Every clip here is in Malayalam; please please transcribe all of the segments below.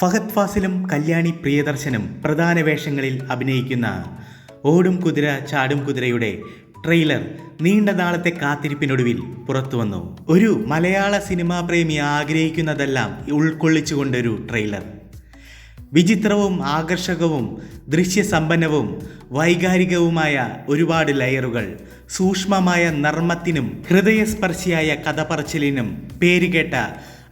ഫഹദ് ഫാസിലും കല്യാണി പ്രിയദർശനും പ്രധാന വേഷങ്ങളിൽ അഭിനയിക്കുന്ന ഓടും കുതിര ചാടും കുതിരയുടെ ട്രെയിലർ നീണ്ട നാളത്തെ കാത്തിരിപ്പിനൊടുവിൽ പുറത്തുവന്നു. ഒരു മലയാള സിനിമാ പ്രേമി ആഗ്രഹിക്കുന്നതെല്ലാം ഉൾക്കൊള്ളിച്ചുകൊണ്ടൊരു ട്രെയിലർ. വിചിത്രവും ആകർഷകവും ദൃശ്യസമ്പന്നവും വൈകാരികവുമായ ഒരുപാട് ലെയറുകൾ സൂക്ഷ്മമായ നർമ്മത്തിനും ഹൃദയസ്പർശിയായ കഥപറച്ചിലിനും പേരുകേട്ട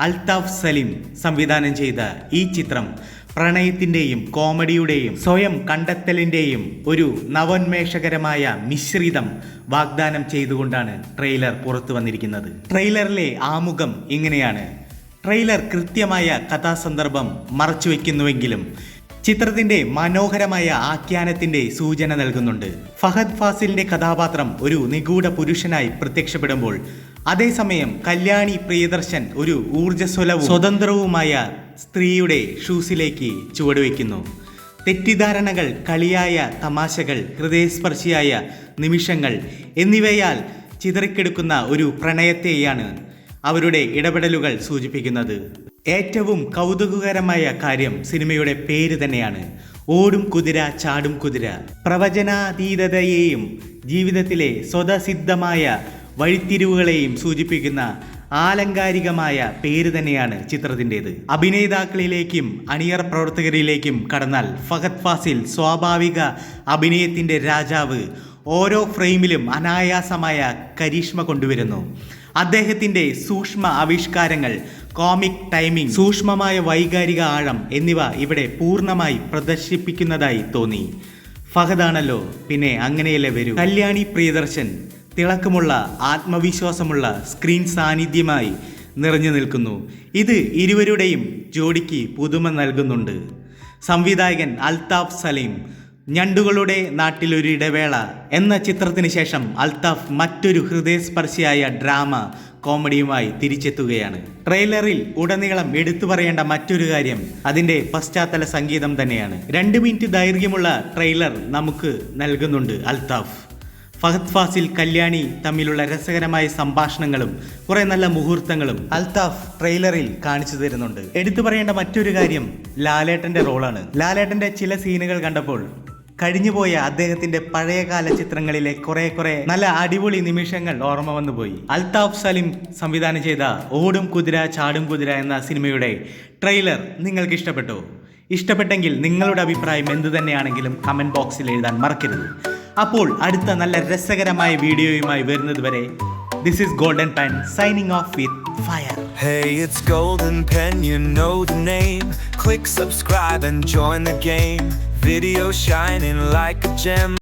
അൽതാഫ് സലീം സംവിധാനം ചെയ്ത ഈ ചിത്രം പ്രണയത്തിന്റെയും കോമഡിയുടെയും സ്വയം കണ്ടെത്തലിന്റെയും ഒരു നവോന്മേഷകരമായ മിശ്രിതം വാഗ്ദാനം ചെയ്തുകൊണ്ടാണ് ട്രെയിലർ പുറത്തു വന്നിരിക്കുന്നത്. ട്രെയിലറിലെ ആമുഖം ഇങ്ങനെയാണ്. ട്രെയിലർ കൃത്യമായ കഥാസന്ദർഭം മറച്ചുവെക്കുന്നുവെങ്കിലും ചിത്രത്തിന്റെ മനോഹരമായ ആഖ്യാനത്തിന്റെ സൂചന നൽകുന്നുണ്ട്. ഫഹദ് ഫാസിലിന്റെ കഥാപാത്രം ഒരു നിഗൂഢ പുരുഷനായി പ്രത്യക്ഷപ്പെടുമ്പോൾ അതേസമയം കല്യാണി പ്രിയദർശൻ ഒരു ഊർജസ്വലവും സ്വതന്ത്രവുമായ സ്ത്രീയുടെ ഷൂസിലേക്ക് ചുവടുവെക്കുന്നു തെറ്റിദ്ധാരണകൾ കളിയായ തമാശകൾ ഹൃദയസ്പർശിയായ നിമിഷങ്ങൾ എന്നിവയാൽ ചിതറിക്കെടുക്കുന്ന ഒരു പ്രണയത്തെയാണ് അവരുടെ ഇടപെടലുകൾ സൂചിപ്പിക്കുന്നത്. ഏറ്റവും കൗതുകകരമായ കാര്യം സിനിമയുടെ പേര് തന്നെയാണ്. ഓടും കുതിര ചാടും കുതിര. പ്രവചനാതീതതയെയും ജീവിതത്തിലെ സ്വതസിദ്ധമായ വഴിത്തിരിവുകളെയും സൂചിപ്പിക്കുന്ന ആലങ്കാരികമായ പേര് തന്നെയാണ് ചിത്രത്തിന്റെത്. അഭിനേതാക്കളിലേക്കും അണിയർ പ്രവർത്തകരിലേക്കും കടന്നാൽ ഫഹദ് ഫാസിൽ സ്വാഭാവിക അഭിനയത്തിന്റെ രാജാവ് ഓരോ ഫ്രെയിമിലും അനായാസമായ കരീഷ്മ കൊണ്ടുവരുന്നു. അദ്ദേഹത്തിന്റെ സൂക്ഷ്മ ആവിഷ്കാരങ്ങൾ കോമിക് ടൈമിംഗ് സൂക്ഷ്മമായ വൈകാരിക ആഴം എന്നിവ ഇവിടെ പൂർണമായി പ്രദർശിപ്പിക്കുന്നതായി തോന്നി. ഫഹദാണല്ലോ പിന്നെ അങ്ങനെയല്ലേ വരൂ. കല്യാണി പ്രിയദർശൻ തിളക്കമുള്ള ആത്മവിശ്വാസമുള്ള സ്ക്രീൻ സാന്നിധ്യമായി നിറഞ്ഞു നിൽക്കുന്നു. ഇത് ഇരുവരുടെയും ജോഡിക്ക് പുതുമ നൽകുന്നുണ്ട്. സംവിധായകൻ അൽതാഫ് സലീം ഞണ്ടുകളുടെ നാട്ടിലൊരു ഇടവേള എന്ന ചിത്രത്തിന് ശേഷം അൽതാഫ് മറ്റൊരു ഹൃദയസ്പർശിയായ ഡ്രാമ കോമഡിയുമായി തിരിച്ചെത്തുകയാണ്. ട്രെയിലറിൽ ഉടനീളം എടുത്തു പറയേണ്ട മറ്റൊരു കാര്യം അതിന്റെ പശ്ചാത്തല സംഗീതം തന്നെയാണ്. രണ്ട് മിനിറ്റ് ദൈർഘ്യമുള്ള ട്രെയിലർ നമുക്ക് നൽകുന്നുണ്ട് അൽതാഫ്. ഫഹദ് ഫാസിൽ കല്യാണി തമ്മിലുള്ള രസകരമായ സംഭാഷണങ്ങളും കുറെ നല്ല മുഹൂർത്തങ്ങളും അൽതാഫ് ട്രെയിലറിൽ കാണിച്ചു തരുന്നുണ്ട്. എടുത്തു പറയേണ്ട മറ്റൊരു കാര്യം ലാലേട്ടന്റെ റോളാണ്. ലാലേട്ടന്റെ ചില സീനുകൾ കണ്ടപ്പോൾ കഴിഞ്ഞുപോയ അദ്ദേഹത്തിന്റെ പഴയകാല ചിത്രങ്ങളിലെ കുറെ കുറെ നല്ല അടിപൊളി നിമിഷങ്ങൾ ഓർമ്മ വന്നുപോയി അൽതാഫ് സലിം സംവിധാനം ചെയ്ത ഓടും കുതിര ചാടും കുതിര എന്ന സിനിമയുടെ ട്രെയിലർ നിങ്ങൾക്ക് ഇഷ്ടപ്പെട്ടോ? ഇഷ്ടപ്പെട്ടെങ്കിൽ നിങ്ങളുടെ അഭിപ്രായം എന്തു തന്നെയാണെങ്കിലും കമന്റ് ബോക്സിൽ എഴുതാൻ മറക്കരുത്. അപ്പോൾ അടുത്ത നല്ല രസകരമായ വീഡിയോയുമായി വരുന്നത് വരെ this is golden pan signing off with fire Hey, it's Golden Pen, you know the name. Click subscribe and join the game. Video shining like a gem.